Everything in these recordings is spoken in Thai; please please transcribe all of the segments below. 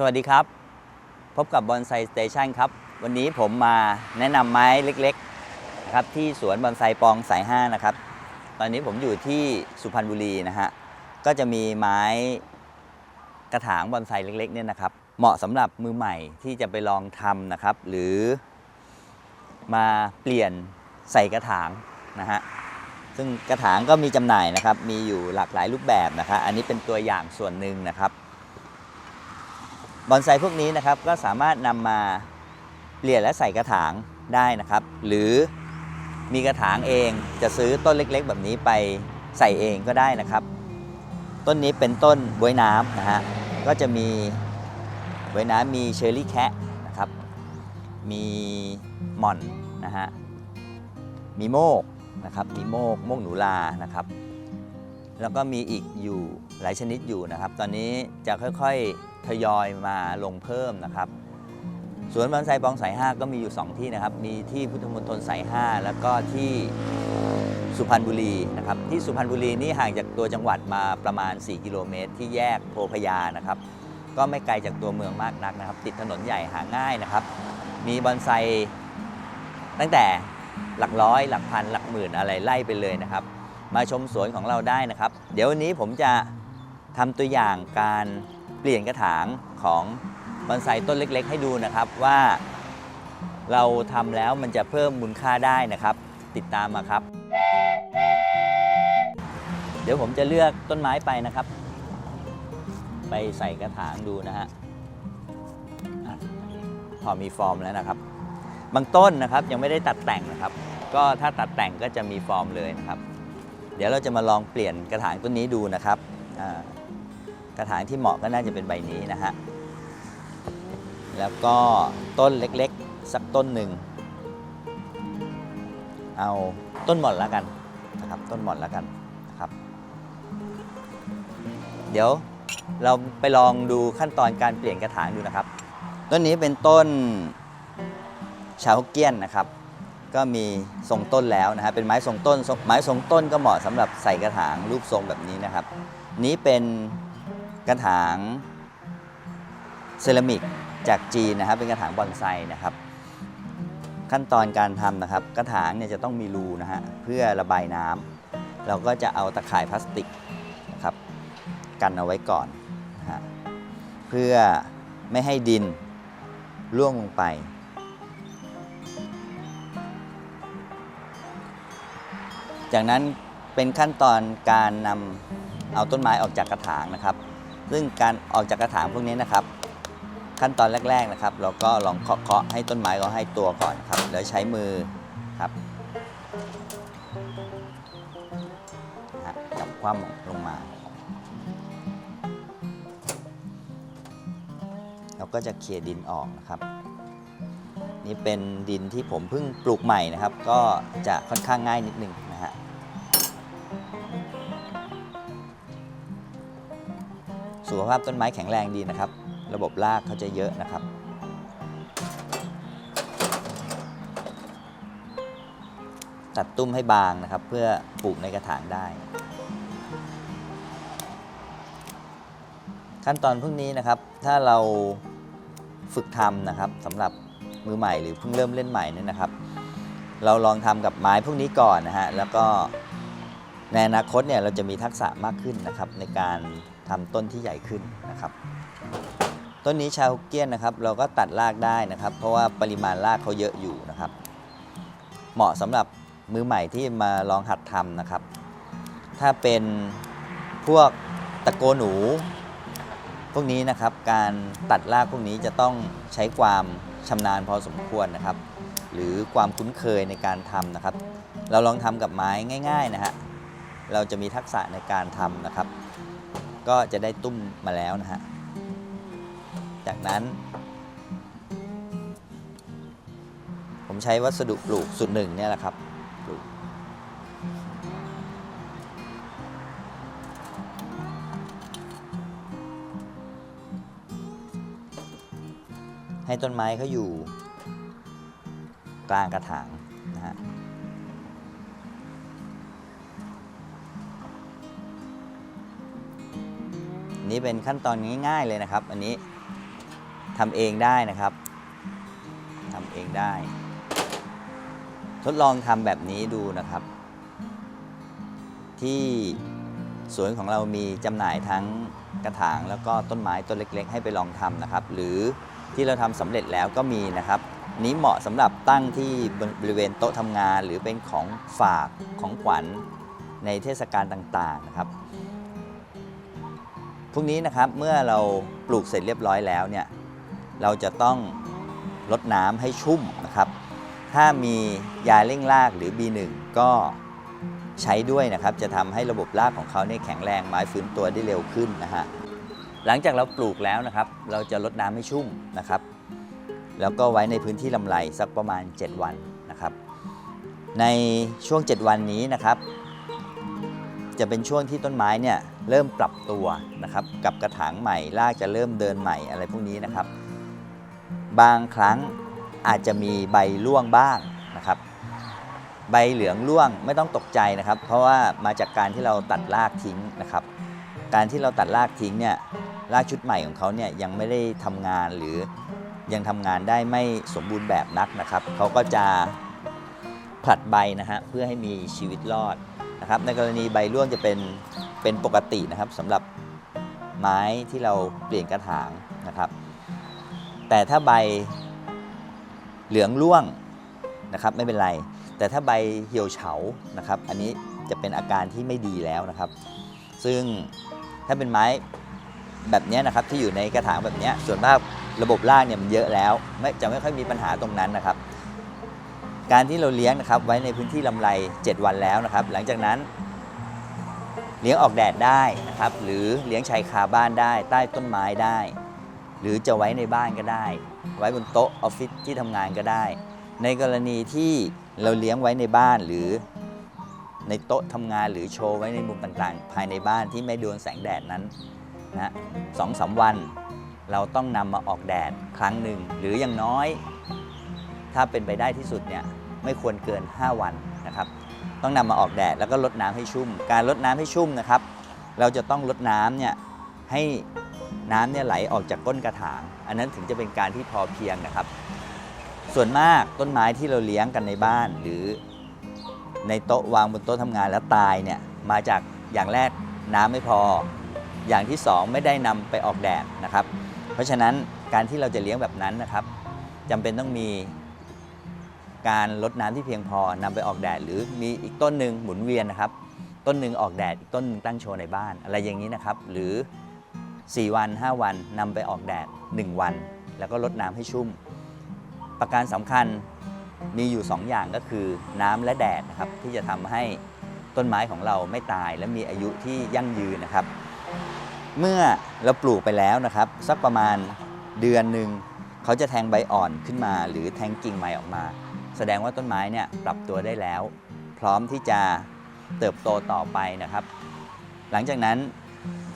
สวัสดีครับ พบกับบอนไซสเตชันครับ วันนี้ผมมาแนะนำไม้เล็กๆนะครับที่สวนบอนไซปองสาย5นะครับ ตอนนี้ผมอยู่ที่สุพรรณบุรีนะฮะ ก็จะมีไม้กระถางบอนไซเล็กๆเนี่ยนะครับ เหมาะสำหรับมือใหม่ที่จะไปลองทำนะครับ หรือมาเปลี่ยนใส่กระถางนะฮะ ซึ่งกระถางก็มีจำหน่ายนะครับ มีอยู่หลากหลายรูปแบบนะครับ อันนี้เป็นตัวอย่างส่วนหนึ่งนะครับ บอนไซพวกนี้นะครับก็สามารถนำมาเปลี่ยนและใส่กระถางได้นะครับ หรือมีกระถางเองจะซื้อต้นเล็กๆ แบบนี้ไปใส่เองก็ได้นะครับ ต้นนี้เป็นต้นบวยน้ำนะฮะก็จะมีบวยน้ำมีเชอร์รี่แคะนะครับ มีหม่อนนะฮะมีโมกนะครับมีโมกโมกหนูลานะครับ แล้วก็มีอีกอยู่หลายชนิดอยู่นะครับ ตอนนี้จะค่อยๆ ทยอยมาลงเพิ่มนะครับสวนบอนไซปองสาย 5 ก็มีอยู่ 2 ที่นะครับ มีที่พุทธมณฑลสาย 5 แล้วก็ที่สุพรรณบุรีนะครับ ที่สุพรรณบุรีนี่ห่างจากตัวจังหวัดมาประมาณ 4 กิโลเมตร ที่แยกโพพยานะครับ ก็ไม่ไกลจากตัวเมืองมากนักนะครับ ติดถนนใหญ่หาง่ายนะครับ มีบอนไซตั้งแต่หลักร้อย หลักพัน หลักหมื่นอะไรไล่ไปเลยนะครับ มาชมสวนของเราได้นะครับ เดี๋ยววันนี้ผมจะทำตัวอย่างการ เปลี่ยนกระถางของบอนไซต้นเล็ก ๆ ให้ดูนะครับว่าเราทำแล้วมันจะเพิ่มมูลค่าได้นะครับ ติดตามมาครับ เดี๋ยวผมจะเลือกต้นไม้ไปนะครับ ไปใส่กระถางดูนะฮะอะพอมีฟอร์มแล้วนะครับ บางต้นนะครับยังไม่ได้ตัดแต่งนะครับ ก็ถ้าตัดแต่งก็จะมีฟอร์มเลยนะครับ เดี๋ยวเราจะมาลองเปลี่ยนกระถางต้นนี้ดูนะครับอ่า กระถางที่เหมาะก็น่าจะเป็นใบนี้นะฮะ แล้วก็ต้นเล็กๆ สักต้นหนึ่ง เอาต้นหม่อนแล้วกันนะครับต้นหม่อนแล้วกันนะครับ เดี๋ยวเราไปลองดูขั้นตอนการเปลี่ยนกระถางดูนะครับ ต้นนี้เป็นต้นชาวกเกี้ยนนะครับ ก็มีทรงต้นแล้วนะฮะเป็นไม้ทรงต้นไม้ทรงต้นก็เหมาะสำหรับใส่กระถางรูปทรงแบบนี้นะครับ นี้เป็น กระถางเซรามิกจากจีนนะครับ เป็นกระถางบอนไซนะครับ ขั้นตอนการทำนะครับ กระถางเนี่ยจะต้องมีรูนะฮะเพื่อระบายน้ำเราก็จะเอาตะข่ายพลาสติกนะครับ กันเอาไว้ก่อนนะฮะเพื่อไม่ให้ดินร่วงลงไป จากนั้นเป็นขั้นตอนการนำเอาต้นไม้ออกจากกระถางนะครับ ซึ่งการออกจากกระถางพวกนี้นะครับ ขั้นตอนแรก ๆนะครับ เราก็ลองเคาะๆให้ต้นไม้เขาให้ตัวก่อนครับแล้วใช้มือครับจับคว่ำลงมา เราก็จะเคลียร์ดินออกนะครับนี่เป็นดินที่ผมเพิ่งปลูกใหม่นะครับ ก็จะค่อนข้างง่ายนิดนึง สุขภาพต้นไม้แข็งแรงดีนะครับ ระบบรากเขาจะเยอะนะครับ ตัดตุ้มให้บางนะครับ เพื่อปลูกในกระถางได้ ขั้นตอนพวกนี้นะครับ ถ้าเราฝึกทำนะครับสำหรับมือใหม่หรือเพิ่งเริ่มเล่นใหม่เนี่ยนะครับ เราลองทำกับไม้พวกนี้ก่อนนะฮะแล้วก็ในอนาคตเนี่ยเราจะมีทักษะมากขึ้นนะครับในการ ทำต้นที่ใหญ่ขึ้นนะครับ ต้นนี้ชาวฮกเกี้ยนนะครับ เราก็ตัดรากได้นะครับ เพราะว่าปริมาณรากเขาเยอะอยู่นะครับ เหมาะสำหรับมือใหม่ที่มาลองหัดทำนะครับ ถ้าเป็นพวกตะโกหนู พวกนี้นะครับการตัดรากพวกนี้จะต้องใช้ความชำนาญพอสมควรนะครับ หรือความคุ้นเคยในการทำนะครับ เราลองทำกับไม้ง่าย ๆนะฮะเราจะมีทักษะในการทำนะครับ ก็จะได้ตุ้มมาแล้วนะฮะ จากนั้น ผมใช้วัสดุปลูกสูตรหนึ่งเนี่ยแหละครับปลูกให้ต้นไม้เขาอยู่ กลางกระถาง นี่เป็นขั้นตอนง่ายๆเลยนะครับ อันนี้ทำเองได้นะครับทำเองได้ ทดลองทำแบบนี้ดูนะครับ ที่สวนของเรามีจำหน่ายทั้งกระถางแล้วก็ต้นไม้ต้นเล็ก ๆ ให้ไปลองทำนะครับ หรือที่เราทำสำเร็จแล้วก็มีนะครับนี้เหมาะสำหรับตั้งที่บริเวณโต๊ะทำงาน หรือเป็นของฝากของขวัญในเทศกาลต่างๆนะครับ วกนี้นะครับเมื่อเราปลูกเสร็จเรียบร้อยแล้วเนี่ยเราจะต้องลดน้ำให้ชุ่มนะครับ ถ้ามียาเร่งรากหรือ B1 ก็ใช้ด้วยนะครับ จะทำให้ระบบรากของเขาเนี่ยแข็งแรงไม้ฟื้นตัวได้เร็วขึ้นนะฮะหลังจากเราปลูกแล้วนะครับ เราจะลดน้ำให้ชุ่มนะครับ แล้วก็ไว้ในพื้นที่ลำไรสักประมาณ 7 วันนะครับ ในช่วง 7 วันนี้นะครับ จะเป็นช่วงที่ต้นไม้เนี่ย เริ่มปรับตัวนะครับกับกระถางใหม่รากจะเริ่มเดินใหม่อะไรพวกนี้นะครับ บางครั้งอาจจะมีใบร่วงบ้างนะครับ ใบเหลืองร่วงไม่ต้องตกใจนะครับ เพราะว่ามาจากการที่เราตัดรากทิ้งนะครับ การที่เราตัดรากทิ้งเนี่ยรากชุดใหม่ของเขาเนี่ยยังไม่ได้ทำงานหรือยังทำงานได้ไม่สมบูรณ์แบบนักนะครับเขาก็จะผลัดใบนะฮะเพื่อให้มีชีวิตรอดนะครับ ในกรณีใบร่วงจะเป็น เป็นปกตินะครับสำหรับไม้ที่เราเปลี่ยนกระถางนะครับ แต่ถ้าใบเหลืองร่วงนะครับไม่เป็นไร แต่ถ้าใบเหี่ยวเฉานะครับ อันนี้จะเป็นอาการที่ไม่ดีแล้วนะครับ ซึ่งถ้าเป็นไม้แบบนี้นะครับที่อยู่ในกระถางแบบนี้ส่วนมากระบบรากเนี่ยมันเยอะแล้วไม่จะไม่ค่อยมีปัญหาตรงนั้นนะครับ การที่เราเลี้ยงนะครับไว้ในพื้นที่ลำไร 7 วันแล้วนะครับ หลังจากนั้น เลี้ยงออกแดดได้นะครับ หรือเลี้ยงชายคาบ้านได้ ใต้ต้นไม้ได้ หรือจะไว้ในบ้านก็ได้ ไว้บนโต๊ะออฟฟิศที่ทำงานก็ได้ ในกรณีที่เราเลี้ยงไว้ในบ้านหรือในโต๊ะทำงานหรือโชว์ไว้ในมุมต่างๆ ภายในบ้านที่ไม่โดนแสงแดดนั้นนะฮะสองสามวันเราต้องนำมาออกแดดครั้งหนึ่ง หรืออย่างน้อย ถ้าเป็นไปได้ที่สุดเนี่ยไม่ควรเกิน 5 วันนะครับ ต้องนำมาออกแดดแล้วก็ลดน้ำให้ชุ่ม การลดน้ำให้ชุ่มนะครับ เราจะต้องลดน้ำเนี่ยให้น้ำเนี่ยไหลออกจากก้นกระถาง อันนั้นถึงจะเป็นการที่พอเพียงนะครับ ส่วนมากต้นไม้ที่เราเลี้ยงกันในบ้าน หรือในโต๊ะวางบนโต๊ะทำงานแล้วตายเนี่ยมาจากอย่างแรกน้ำไม่พอ อย่างที่สองไม่ได้นำไปออกแดดนะครับ เพราะฉะนั้นการที่เราจะเลี้ยงแบบนั้นนะครับจำเป็นต้องมี การลดน้ำที่เพียงพอนำไปออกแดด หรือมีอีกต้นหนึ่งหมุนเวียนนะครับ ต้นหนึ่งออกแดดอีกต้นหนึ่งตั้งโชว์ในบ้าน อะไรอย่างนี้นะครับ หรือ 4 วัน 5 วันนำไปออกแดด 1 วัน แล้วก็ลดน้ำให้ชุ่ม ประการสำคัญมีอยู่ 2 อย่างก็คือน้ำและแดดนะครับที่จะทำให้ต้นไม้ของเราไม่ตาย และมีอายุที่ยั่งยืนนะครับ เมื่อเราปลูกไปแล้วนะครับ สักประมาณเดือนหนึ่งเขาจะแทงใบอ่อนขึ้นมา หรือแทงกิ่งใหม่ออกมา แสดงว่าต้นไม้เนี่ยปรับตัวได้แล้ว พร้อมที่จะเติบโตต่อไปนะครับ หลังจากนั้น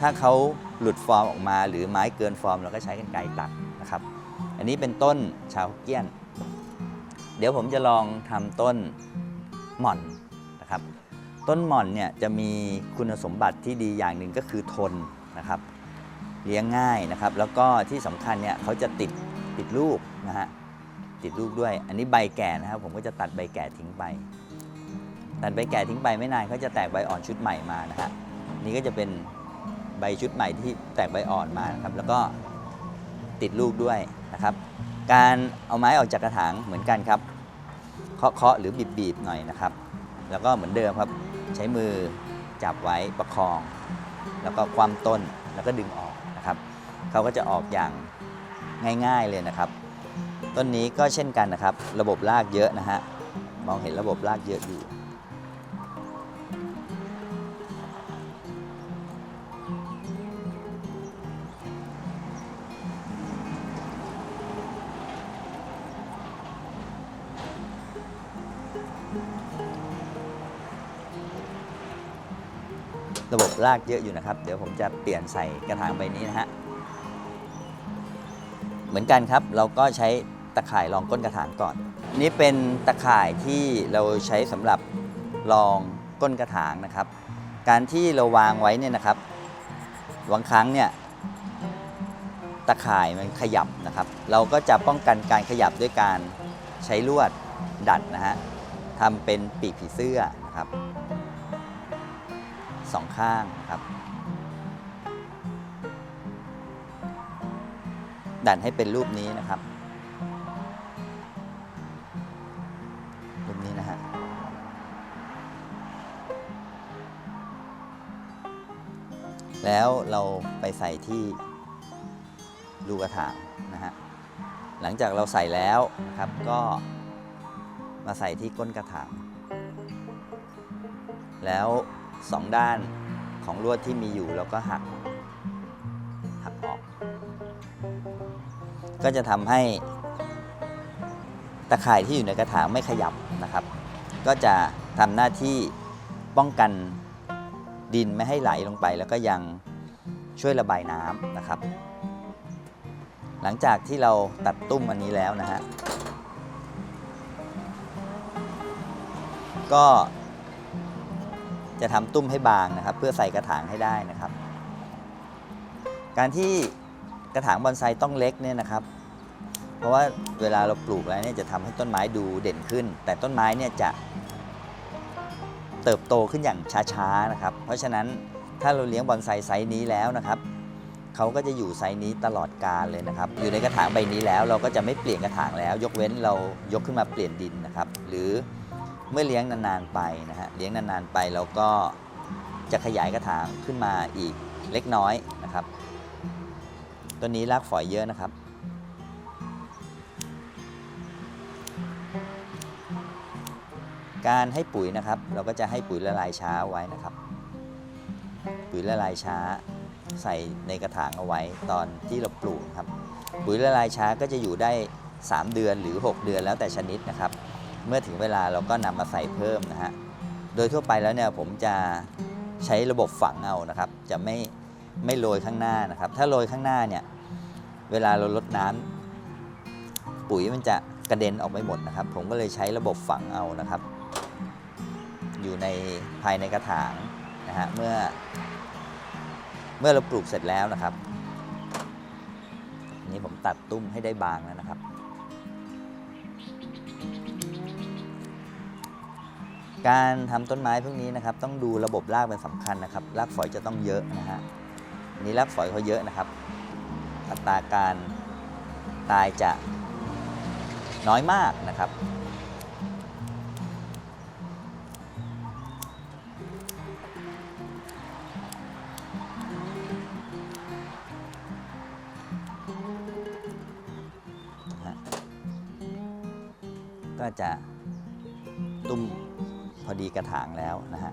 ถ้าเขาหลุดฟอร์มออกมาหรือไม้เกินฟอร์มเราก็ใช้กันไกตัดนะครับ อันนี้เป็นต้นชาวกเกี้ยน เดี๋ยวผมจะลองทำต้นหม่อนนะครับ ต้นหม่อนเนี่ยจะมีคุณสมบัติที่ดีอย่างหนึ่งก็คือทนนะครับ เลี้ยงง่ายนะครับ แล้วก็ที่สำคัญเนี่ยเขาจะติดติดลูกนะฮะ ติดลูกด้วย อันนี้ใบแก่นะครับ ผมก็จะตัดใบแก่ทิ้งไป ตัดใบแก่ทิ้งไปไม่นานเขาจะแตกใบอ่อนชุดใหม่มานะฮะนี่ก็จะเป็นใบชุดใหม่ที่แตกใบอ่อนมานะครับ แล้วก็ติดลูกด้วยนะครับ การเอาไม้ออกจากกระถางเหมือนกันครับ เคาะเคาะหรือบีบบีบหน่อยนะครับ แล้วก็เหมือนเดิมครับใช้มือจับไว้ประคอง แล้วก็ความต้นแล้วก็ดึงออกนะครับเขาก็จะออกอย่างง่าย ๆเลยนะครับ ต้นนี้ก็เช่นกันนะครับ ระบบรากเยอะนะฮะ มองเห็นระบบรากเยอะอยู่ ระบบรากเยอะอยู่นะครับ เดี๋ยวผมจะเปลี่ยนใส่กระถางใบนี้นะฮะ เหมือนกันครับ เราก็ใช้ ตะข่ายรองก้นกระถางก่อน นี่เป็นตะข่ายที่เราใช้สำหรับรองก้นกระถางนะครับ การที่เราวางไว้เนี่ยนะครับบางครั้งเนี่ยตะข่ายมันขยับนะครับ เราก็จะป้องกันการขยับด้วยการใช้ลวดดัดนะฮะทำเป็นปีกผีเสื้อนะครับสองข้างนะครับ ดัดให้เป็นรูปนี้นะครับ แล้วเราไปใส่ที่รูกระถางนะฮะหลังจากเราใส่แล้วนะครับก็มาใส่ที่ก้นกระถางแล้วสองด้านของลวดที่มีอยู่เราก็หักหักออก ก็จะทำให้ตะข่ายที่อยู่ในกระถางไม่ขยับนะครับ ก็จะทำหน้าที่ป้องกัน ดินไม่ให้ไหลลงไป แล้วก็ยังช่วยระบายน้ำนะครับ หลังจากที่เราตัดตุ้มอันนี้แล้วนะฮะก็จะทำตุ้มให้บางนะครับ เพื่อใส่กระถางให้ได้นะครับ การที่กระถางบอนไซต้องเล็กเนี่ยนะครับ เพราะว่าเวลาเราปลูกแล้วเนี่ยจะทำให้ต้นไม้ดูเด่นขึ้น แต่ต้นไม้เนี่ยจะ เติบโตขึ้นอย่างช้าๆนะครับ เพราะฉะนั้นถ้าเราเลี้ยงบอนไซไซส์นี้แล้วนะครับเขาก็จะอยู่ไซส์นี้ตลอดกาลเลยนะครับ อยู่ในกระถางใบนี้แล้วเราก็จะไม่เปลี่ยนกระถางแล้ว ยกเว้นเรายกขึ้นมาเปลี่ยนดินนะครับ หรือเมื่อเลี้ยงนานๆไปนะฮะเลี้ยงนานๆไปเราก็จะขยายกระถางขึ้นมาอีกเล็กน้อยนะครับต้นนี้รากฝอยเยอะนะครับ การให้ปุ๋ยนะครับ เราก็จะให้ปุ๋ยละลายช้าไว้นะครับ ปุ๋ยละลายช้าใส่ในกระถางเอาไว้ตอนที่เราปลูกครับ ปุ๋ยละลายช้าก็จะอยู่ได้ 3 เดือนหรือ 6 เดือนแล้วแต่ชนิดนะครับ เมื่อถึงเวลาเราก็นำมาใส่เพิ่มนะฮะโดยทั่วไปแล้วเนี่ยผมจะใช้ระบบฝังเอานะครับ จะไม่ไม่โรยข้างหน้านะครับ ถ้าโรยข้างหน้าเนี่ยเวลาเราลดน้ำปุ๋ยมันจะกระเด็นออกไปหมดนะครับ ผมก็เลยใช้ระบบฝังเอานะครับ อยู่ในภายในกระถางนะฮะเมื่อ เมื่อเราปลูกเสร็จแล้วนะครับนี้ผมตัดตุ้มให้ได้บางแล้วนะครับ การทำต้นไม้พวกนี้นะครับ ต้องดูระบบรากเป็นสำคัญนะครับรากฝอยจะต้องเยอะนะฮะนนี้รากฝอยเขาเยอะนะครับ อัตราการตายจะน้อยมากนะครับ จะตุ้มพอดีกระถางแล้วนะฮะ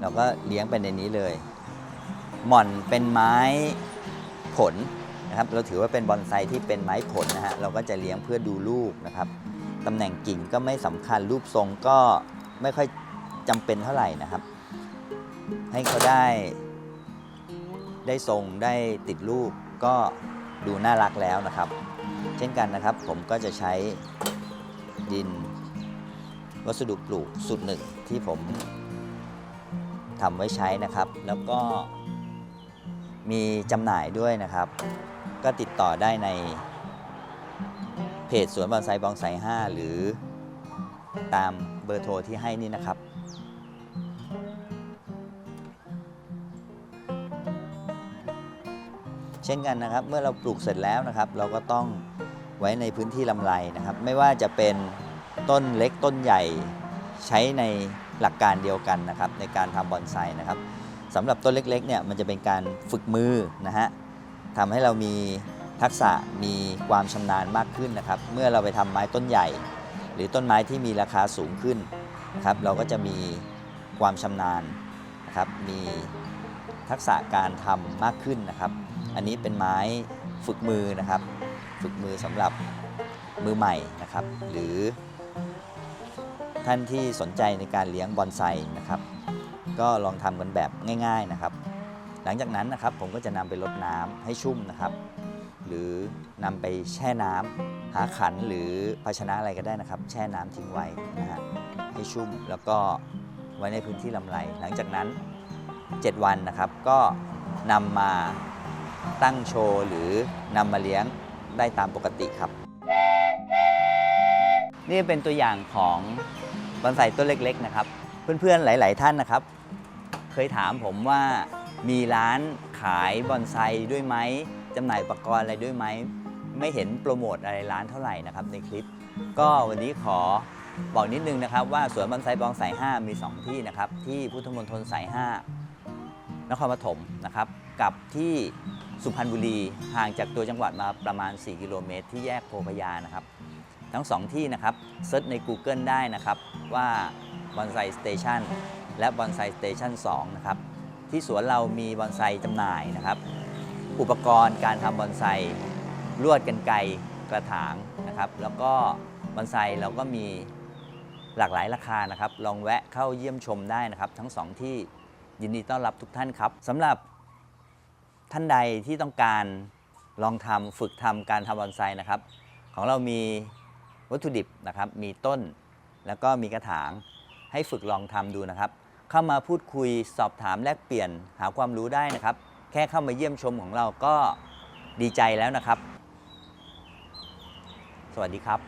เราก็เลี้ยงไปในนี้เลย หม่อนเป็นไม้ผลนะครับเราถือว่าเป็นบอนไซที่เป็นไม้ผลนะฮะเราก็จะเลี้ยงเพื่อดูลูกนะครับตำแหน่งกิ่งก็ไม่สำคัญรูปทรงก็ไม่ค่อยจำเป็นเท่าไหร่นะครับ ให้เขาได้ได้ทรงได้ติดรูปก็ดูน่ารักแล้วนะครับ เช่นกันนะครับผมก็จะใช้ ดิน วัสดุปลูกสูตรหนึ่งที่ผมทำไว้ใช้นะครับ แล้วก็มีจำหน่ายด้วยนะครับ ก็ติดต่อได้ในเพจสวนบอนไซบองไซ5หรือตามเบอร์โทรที่ให้นี่นะครับ เช่นกันนะครับ เมื่อเราปลูกเสร็จแล้วนะครับ เราก็ต้อง ไว้ในพื้นที่ลำไรนะครับ ไม่ว่าจะเป็นต้นเล็กต้นใหญ่ใช้ในหลักการเดียวกันนะครับ ในการทำบอนไซนะครับสำหรับต้นเล็กๆเนี่ยมันจะเป็นการฝึกมือนะฮะทำให้เรามีทักษะมีความชำนาญมากขึ้นนะครับ เมื่อเราไปทำไม้ต้นใหญ่ หรือต้นไม้ที่มีราคาสูงขึ้นนะครับเราก็จะมีความชำนาญนะครับมีทักษะการทำมากขึ้นนะครับ อันนี้เป็นไม้ฝึกมือนะครับ ฝึกมือสำหรับมือใหม่นะครับ หรือท่านที่สนใจในการเลี้ยงบอนไซนะครับ ก็ลองทำกันแบบง่าย ๆนะครับ หลังจากนั้นนะครับผมก็จะนำไปรดน้ำให้ชุ่มนะครับ หรือนำไปแช่น้ำหาขันหรือภาชนะอะไรก็ได้นะครับ แช่น้ำทิ้งไว้นะฮะให้ชุ่มแล้วก็ไว้ในพื้นที่ลำไร หลังจากนั้น 7 วันนะครับก็นำมาตั้งโชว์หรือนำมาเลี้ยง ได้ตามปกติครับ นี่เป็นตัวอย่างของบอนไซต้นเล็ก ๆ นะครับ เพื่อนๆหลาย ๆ ท่านนะครับ เคยถามผมว่ามีร้านขายบอนไซด้วยไหมจำหน่ายอุปกรณ์อะไรด้วยไหม ไม่เห็นโปรโมทอะไรร้านเท่าไหร่นะครับในคลิป ก็วันนี้ขอบอกนิดนึงนะครับ ว่าสวนบอนไซบองสาย 5 มี 2 ที่นะครับ ที่พุทธมณฑลสาย 5 นครปฐมนะครับ กับที่ สุพรรณบุรีห่างจากตัวจังหวัดมาประมาณ 4 กิโลเมตร ที่แยกโพพยานะครับ ทั้ง 2 ที่นะครับเซิร์ชใน Google ได้นะครับว่าบอนไซสเตชันและบอนไซสเตชัน2นะครับที่สวนเรามีบอนไซจำหน่ายนะครับ อุปกรณ์การทำบอนไซลวดกันไกกระถางนะครับ แล้วก็บอนไซเราก็มีหลากหลายราคานะครับ ลองแวะเข้าเยี่ยมชมได้นะครับ ทั้งสองที่ยินดีต้อนรับทุกท่านครับสำหรับ ท่านใดที่ต้องการลองทำฝึกทำการทำบอนไซนะครับ ของเรามีวัตถุดิบนะครับ มีต้นแล้วก็มีกระถางให้ฝึกลองทำดูนะครับ เข้ามาพูดคุยสอบถามแลกเปลี่ยนหาความรู้ได้นะครับ แค่เข้ามาเยี่ยมชมของเราก็ดีใจแล้วนะครับ สวัสดีครับ